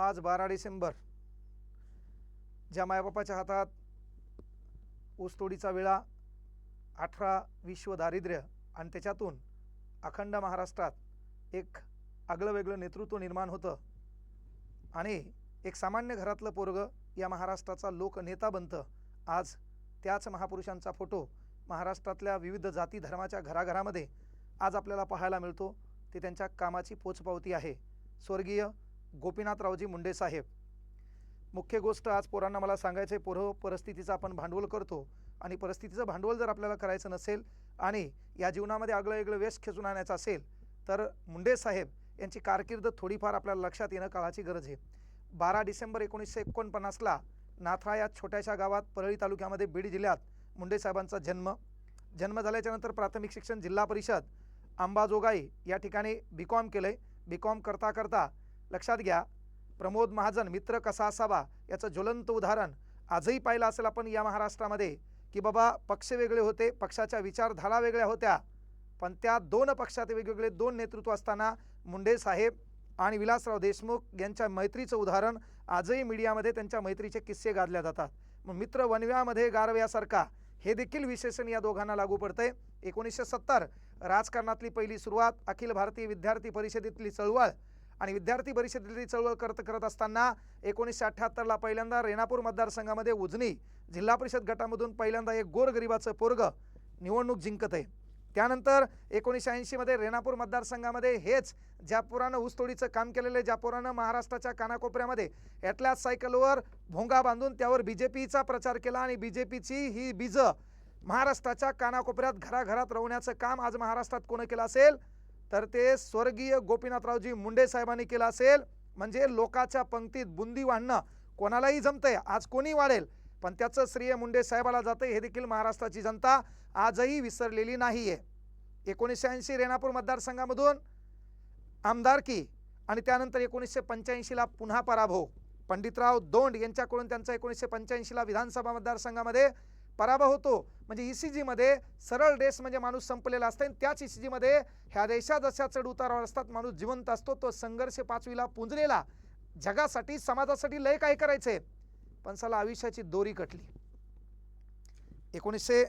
आज बारा डिसेंबर ज्या मायबापाच्या हातात ऊसतोडीचा वेळा अठरा विश्व दारिद्र्य आणि त्याच्यातून अखंड महाराष्ट्रात एक आगळं वेगळं नेतृत्व निर्माण होतं आणि एक सामान्य घरातलं पोरगं या महाराष्ट्राचा लोकनेता बनतं आज त्याच महापुरुषांचा फोटो महाराष्ट्रातल्या विविध जाती धर्माच्या घराघरामध्ये आज आपल्याला पाहायला मिळतो. ते त्यांच्या कामाची पोचपावती आहे. स्वर्गीय गोपीनाथरावजी मुंडे साहेब. मुख्य गोष्ट आज पोरांना मला सांगायचं आहे पोरं परिस्थितीचं आपण भांडवल करतो आणि परिस्थितीचं भांडवल जर आपल्याला करायचं नसेल आणि या जीवनामध्ये आगळं वेगळं वेस्ट खेचून आणायचं असेल तर मुंडे साहेब यांची कारकीर्द थोडीफार आपल्याला लक्षात येणं काळाची गरज आहे. बारा डिसेंबर एकोणीसशे एकोणपन्नासला नाथरा या छोट्याशा गावात परळी तालुक्यामध्ये बीड जिल्ह्यात मुंडे साहेबांचा जन्म. जन्म झाल्याच्यानंतर प्राथमिक शिक्षण जिल्हा परिषद अंबाजोगाई या ठिकाणी बी कॉम केलं आहे बी कॉम करता करता लक्षात घ्या. प्रमोद महाजन मित्र कसा असावा याचं ज्वलंत उदाहरण आजही पाहिलं असेल आपण या महाराष्ट्रामध्ये की बाबा पक्ष वेगळे होते पक्षाच्या विचारधारा वेगळ्या होत्या. पण त्या दोन पक्षात वेगवेगळे दोन नेतृत्व असताना मुंडे साहेब आणि विलासराव देशमुख यांच्या मैत्रीचं उदाहरण आजही मीडियामध्ये त्यांच्या मैत्रीचे किस्से गाजल्या जातात. मग मित्र वनव्यामध्ये गारव्यासारखा हे देखील विशेषण या दोघांना लागू पडतंय. एकोणीसशे सत्तर राजकारणातली पहिली सुरुवात अखिल भारतीय विद्यार्थी परिषदेतली चळवळ आणि विद्यार्थी परिषदेतली चळवळ करत करत असताना एकोणीसशे अठ्ठ्याहत्तरला पहिल्यांदा रेणापूर मतदारसंघामध्ये उजनी जिल्हा परिषद गटामधून पहिल्यांदा एक गोरगरिबाचं पोरग निवडणूक जिंकत आहे. त्यानंतर एकोणीसशे ऐंशीमध्ये रेणापूर मतदारसंघामध्ये हेच ज्या पोरानं ऊसतोडीचं काम केलेलं ज्या पोरानं महाराष्ट्राच्या कानाकोपऱ्यामध्ये ॲटलास सायकलवर भोंगा बांधून त्यावर बी जे पीचा प्रचार केला आणि बी जे पीची ही बीजं महाराष्ट्राच्या कानाकोपऱ्यात घराघरात रवण्याचं काम आज महाराष्ट्रात कोणं केलं असेल? तर ते स्वर्गीय गोपीनाथरावजी मुंडे साहेबांनी केलं असेल. म्हणजे लोकाच्या पंक्तीत बुंदी वाढणं कोणालाही जमतंय आज कोणी वाढेल? पण त्याचं श्रेय मुंडे साहेबाला जातं हे देखील महाराष्ट्राची जनता आजही विसरलेली नाही आहे एकोणीसशे ऐंशी रेणापूर मतदारसंघामधून आमदारकी आणि त्यानंतर एकोणीसशे पंच्याऐंशीला पुन्हा पराभव. पंडितराव दोंड यांच्याकडून त्यांचा एकोणीसशे पंच्याऐंशीला विधानसभा मतदारसंघामध्ये पराभव होतो. म्हणजे ई सी जीमध्ये सरळ रेस म्हणजे माणूस संपलेला असतो आणि त्याच ई सी जीमध्ये ह्या देशात जशा चढ उतारावर असतात माणूस जिवंत असतो तो संघर्ष पाचवीला पुंजलेला. जगासाठी समाजासाठी लय काय करायचे पण साला आयुष्याची दोरी कटली. एकोणीसशे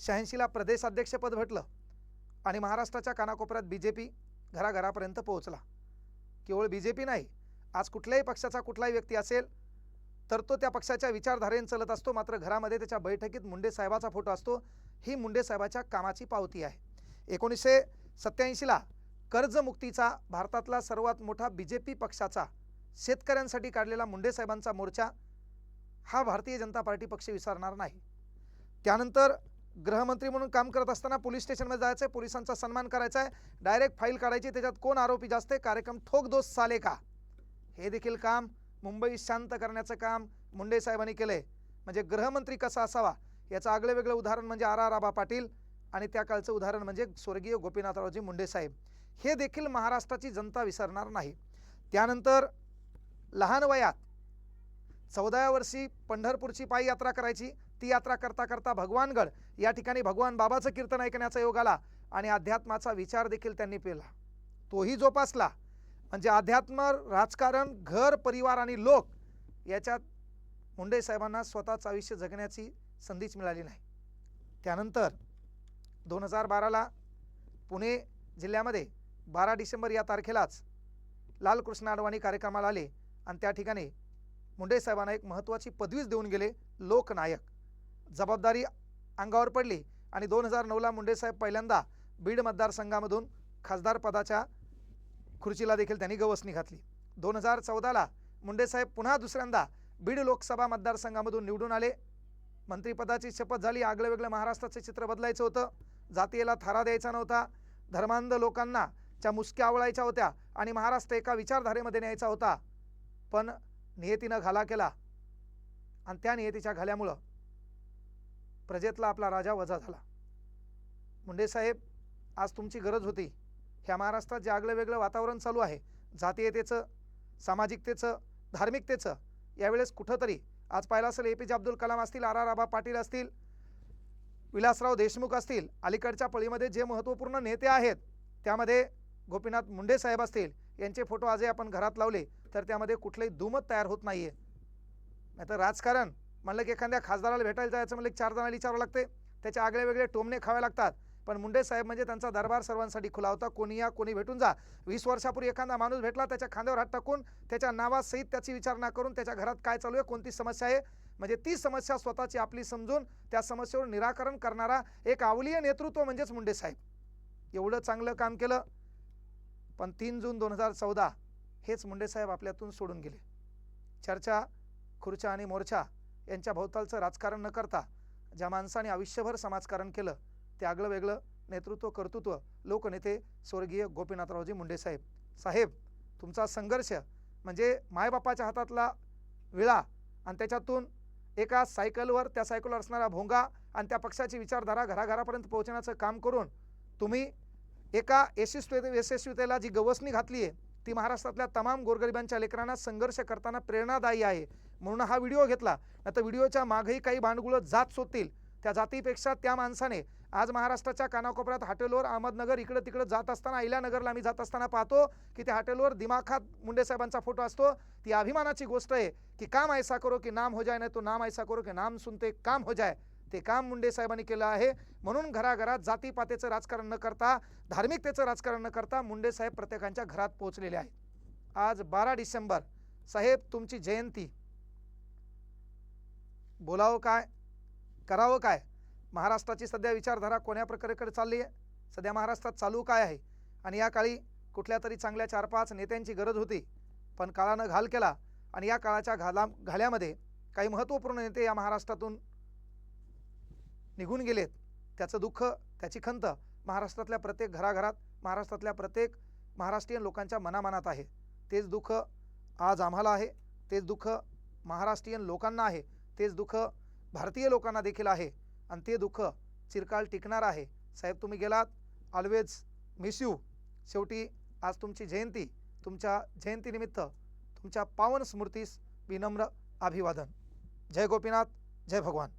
शहाऐंशीला प्रदेशाध्यक्षपद भेटलं आणि महाराष्ट्राच्या कानाकोपऱ्यात बी जे पी घराघरापर्यंत पोहोचला. केवळ बी जे पी नाही आज कुठल्याही पक्षाचा कुठलाही व्यक्ती असेल तर तो त्या पक्षाच्या विचारधारेने चलत असतो. मात्र घरामध्ये त्याच्या बैठकीत मुंडे साहेबाचा फोटो असतो. ही मुंडे साहेबाच्या कामाची पावती आहे. एकोणीसशे सत्याऐंशीला कर्जमुक्तीचा भारतातला सर्वात मोठा बी जे पी पक्षाचा शेतकऱ्यांसाठी काढलेला मुंडे साहेबांचा मोर्चा हा भारतीय जनता पार्टी पक्ष विसरणार नाही. त्यानंतर गृहमंत्री म्हणून काम करत असताना पोलीस स्टेशनमध्ये जायचं आहे पोलिसांचा सन्मान करायचा आहे डायरेक्ट फाईल काढायची. त्याच्यात कोण आरोपी जास्त आहे? कार्यक्रम ठोक दोष चाले का? हे देखील काम मुंबई शांत करण्याचं काम मुंडे साहेबांनी केलं आहे म्हणजे गृहमंत्री कसा असावा याचं आगळं वेगळं उदाहरण म्हणजे आर आर आबा पाटील आणि त्या काळचं उदाहरण म्हणजे स्वर्गीय गोपीनाथरावजी मुंडे साहेब. हे देखील महाराष्ट्राची जनता विसरणार नाही. त्यानंतर लहान वयात चौदाव्या वर्षी पंढरपूरची पायी यात्रा करायची. ती यात्रा करता करता भगवानगड या ठिकाणी भगवान बाबाचं कीर्तन ऐकण्याचा योग आला आणि अध्यात्माचा विचार देखील त्यांनी पेला. तोही जोपासला. म्हणजे अध्यात्म राजकारण घर परिवार आणि लोक याच्यात मुंडे साहेबांना स्वतःचं आयुष्य जगण्याची संधीच मिळाली नाही. त्यानंतर दोन हजार बाराला पुणे जिल्ह्यामध्ये बारा डिसेंबर या तारखेलाच लालकृष्ण अडवाणी कार्यक्रमाला आले आणि त्या ठिकाणी मुंडे साहेबांना एक महत्त्वाची पदवीच देऊन गेले लोकनायक. जबाबदारी अंगावर पडली आणि दोन हजार नऊला मुंडेसाहेब पहिल्यांदा बीड मतदारसंघामधून खासदार पदाच्या खुर्चीला देखील त्यांनी गवसणी घातली. दोन हजार चौदाला मुंडेसाहेब पुन्हा दुसऱ्यांदा बीड लोकसभा मतदारसंघामधून निवडून आले. मंत्रिपदाची शपथ झाली आगळं वेगळं महाराष्ट्राचं चित्र बदलायचं होतं. जातीयेला थारा द्यायचा नव्हता. धर्मांध लोकांना च्या मुसक्या आवळायच्या होत्या आणि महाराष्ट्र एका विचारधारेमध्ये न्यायचा होता. पण नियतीनं घाला केला. आणि त्या नियतीच्या घाल्यामुळं प्रजेतला आपला राजा वजा झाला. मुंडेसाहेब आज तुमची गरज होती. ह्या महाराष्ट्रात जे आगळं वेगळं वातावरण चालू आहे जातीयतेचं सामाजिकतेचं धार्मिकतेचं यावेळेस कुठंतरी आज पाहिलं असेल ए पी जे अब्दुल कलाम असतील आर आर आबा पाटील असतील विलासराव देशमुख असतील अलीकडच्या पळीमध्ये जे महत्त्वपूर्ण नेते आहेत त्यामध्ये गोपीनाथ मुंडे साहेब असतील यांचे फोटो आजही आपण घरात लावले तर त्यामध्ये कुठलंही दुमत तयार होत नाहीये. नाहीतर राजकारण म्हणलं की एखाद्या खासदाराला भेटायला जायचं म्हणलं की चार जणांना विचारावं लागते त्याचे आगळे वेगळे टोमणे खावे लागतात पण मुंडे साहेब म्हणजे त्यांचा दरबार सर्वांसाठी खुला होता. कोणी या कोणी भेटून जा. वीस वर्षापूर्वी एखादा माणूस भेटला त्याच्या खांद्यावर हात टाकून त्याच्या नावासहित त्याची विचारणा करून त्याच्या घरात काय चालू आहे कोणती समस्या आहे? म्हणजे ती समस्या स्वतःची आपली समजून त्या समस्येवर निराकरण करणारा एक आवलीय नेतृत्व म्हणजेच मुंडे साहेब. एवढं चांगलं काम केलं. पण तीन जून दोन हजार चौदा हेच मुंडे साहेब आपल्यातून सोडून गेले. चर्चा खुर्च्या आणि मोर्चा यांच्या भोवतालचं राजकारण न करता ज्या माणसाने आयुष्यभर समाजकारण केलं ते आगळं वेगळं नेतृत्व कर्तृत्व लोकनेते स्वर्गीय गोपीनाथरावजी मुंडे साहेब. साहेब तुमचा संघर्ष म्हणजे मायबापाच्या हातातला विळा आणि त्याच्यातून एका सायकलवर त्या सायकलवर असणारा भोंगा आणि त्या पक्षाची विचारधारा घराघरापर्यंत पोहोचण्याचं काम करून तुम्ही एका यशस्वी यशस्वीतेला जी गवसणी घातली आहे ती महाराष्ट्रातल्या तमाम गोरगरिबांच्या लेकरांना संघर्ष करताना प्रेरणादायी आहे. म्हणून हा व्हिडिओ घेतला. नाही तर व्हिडिओच्या मागेही काही भांडगुळं जात सोडतील. त्या जातीपेक्षा त्या माणसाने आज महाराष्ट्राच्या कानाकोपऱ्यात हॉटेलवर अहमदनगर इकडं तिकडं जात असताना अहिल्यानगरला आम्ही जात असताना पाहतो की त्या हॉटेलवर दिमाखात मुंडे साहेबांचा फोटो असतो. ती अभिमानाची गोष्ट आहे की काम ऐसा करो की नाम हो जाय नाही तो नाम ऐसा करो की नाम सुनते काम हो जाय. ते काम मुंडे साहेबांनी केलं आहे. म्हणून घराघरात जातीपातेचं राजकारण न करता धार्मिकतेचं राजकारण न करता मुंडे साहेब प्रत्येकांच्या घरात पोहोचलेले आहेत. आज बारा डिसेंबर साहेब तुमची जयंती. बोलावं काय? करावं काय? महाराष्ट्राची सध्या विचारधारा कोण्या प्रकारेकडे चालली आहे? सध्या महाराष्ट्रात चालू काय आहे? आणि या काळी कुठल्या तरी चांगल्या चार पाच नेत्यांची गरज होती पण काळानं घाल केला आणि या काळाच्या घाला घाल्यामध्ये काही महत्त्वपूर्ण नेते या महाराष्ट्रातून निघून गेलेत. त्याचं दुःख त्याची खंत महाराष्ट्रातल्या प्रत्येक घराघरात महाराष्ट्रातल्या प्रत्येक महाराष्ट्रीयन लोकांच्या मनामनात आहे. तेच दुःख आज आम्हाला आहे तेच दुःख महाराष्ट्रीयन लोकांना आहे तेच दुःख भारतीय लोकांना देखील आहे. आणि ते दुःख चिरकाल टिकणार आहे. साहेब तुम्ही गेलात. ऑलवेज मिस यू शेवटी आज तुमची जयंती. तुमच्या जयंतीनिमित्त तुमच्या पावन स्मृतीस विनम्र अभिवादन. जय गोपीनाथ. जय भगवान.